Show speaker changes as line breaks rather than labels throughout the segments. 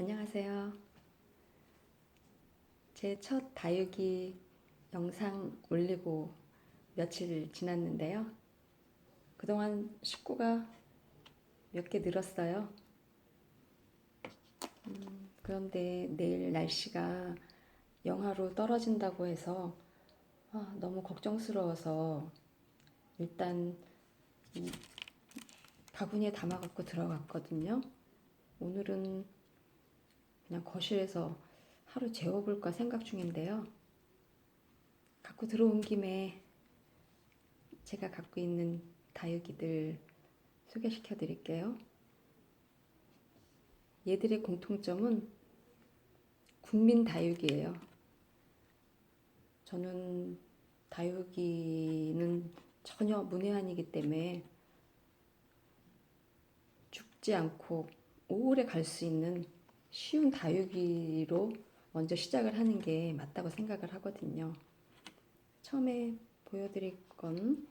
안녕하세요. 제 첫 다육이 영상 올리고 며칠 지났는데요. 그동안 식구가 몇 개 늘었어요. 음, 그런데 내일 날씨가 영하로 떨어진다고 해서 아, 너무 걱정스러워서 일단 이 바구니에 담아갖고 들어갔거든요. 오늘은 그냥 거실에서 하루 재워볼까 생각 중인데요. 갖고 들어온 김에 제가 갖고 있는 다육이들 소개시켜 드릴게요. 얘들의 공통점은 국민 다육이에요. 저는 다육이는 전혀 문외한이기 때문에 죽지 않고 오래 갈 수 있는 쉬운 다육이로 먼저 시작을 하는 게 맞다고 생각을 하거든요. 처음에 보여드릴 건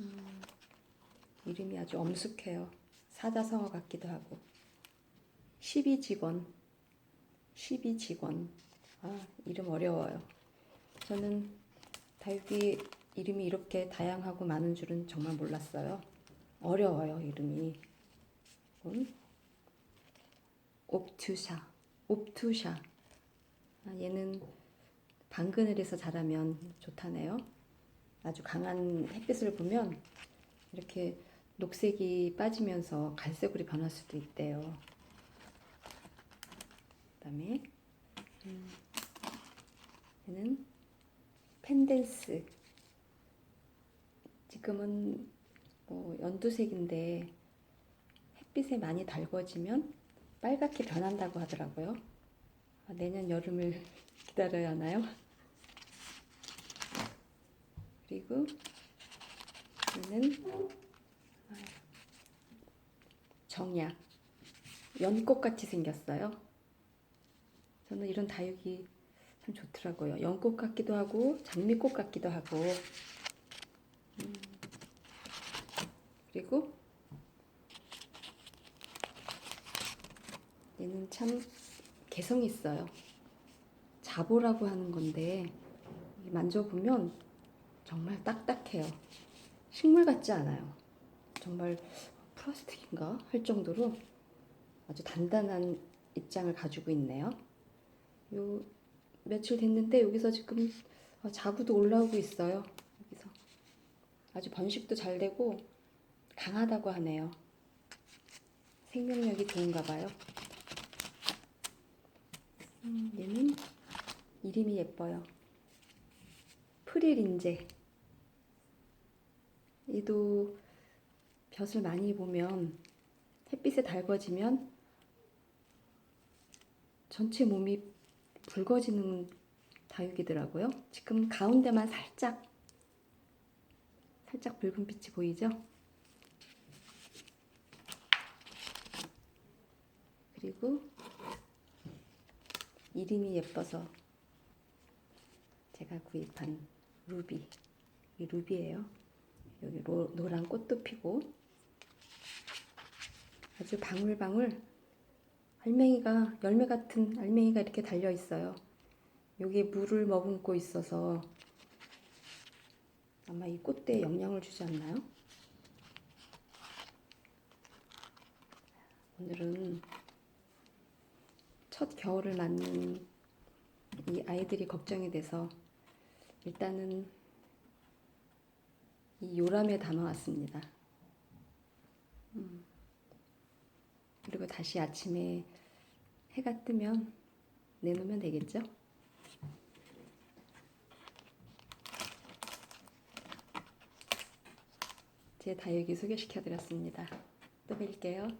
음, 이름이 아주 엄숙해요. 사자성어 같기도 하고 12직원 12직원 아 이름 어려워요. 저는 다육이 이름이 이렇게 다양하고 많은 줄은 정말 몰랐어요. 어려워요 이름이. 이건 옵투샤, 옵투샤. 아, 얘는 방그늘에서 자라면 좋다네요. 아주 강한 햇빛을 보면 이렇게 녹색이 빠지면서 갈색으로 변할 수도 있대요. 그다음에 음, 얘는 펜덴스. 지금은 뭐 연두색인데 햇빛에 많이 달궈지면 빨갛게 변한다고 하더라고요. 아, 내년 여름을 기다려야 하나요? 그리고 얘는 아, 정약 연꽃 같이 생겼어요. 저는 이런 다육이 참 좋더라고요. 연꽃 같기도 하고 장미꽃 같기도 하고 음, 그리고 참 개성 있어요. 자보라고 하는 건데 만져보면 정말 딱딱해요. 식물 같지 않아요. 정말 플라스틱인가 할 정도로 아주 단단한 입장을 가지고 있네요. 요 며칠 됐는데 여기서 지금 어, 자구도 올라오고 있어요. 여기서 아주 번식도 잘 되고 강하다고 하네요. 생명력이 좋은가 봐요. 음, 얘는 이름이 예뻐요. 프릴인제. 얘도 볕을 많이 보면 햇빛에 달궈지면 전체 몸이 붉어지는 다육이더라고요. 지금 가운데만 살짝 살짝 붉은 빛이 보이죠? 그리고 이름이 예뻐서 제가 구입한 루비. 이 루비예요. 여기 로, 노란 꽃도 피고 아주 방울방울 알맹이가 열매 같은 알맹이가 이렇게 달려 있어요. 여기에 물을 머금고 있어서 아마 이 꽃대에 영향을 주지 않나요? 오늘은 첫 겨울을 맞는 이 아이들이 걱정이 돼서 일단은 이 요람에 담아왔습니다. 음. 그리고 다시 아침에 해가 뜨면 내놓으면 되겠죠? 제 다육이 소개시켜 드렸습니다. 또 뵐게요.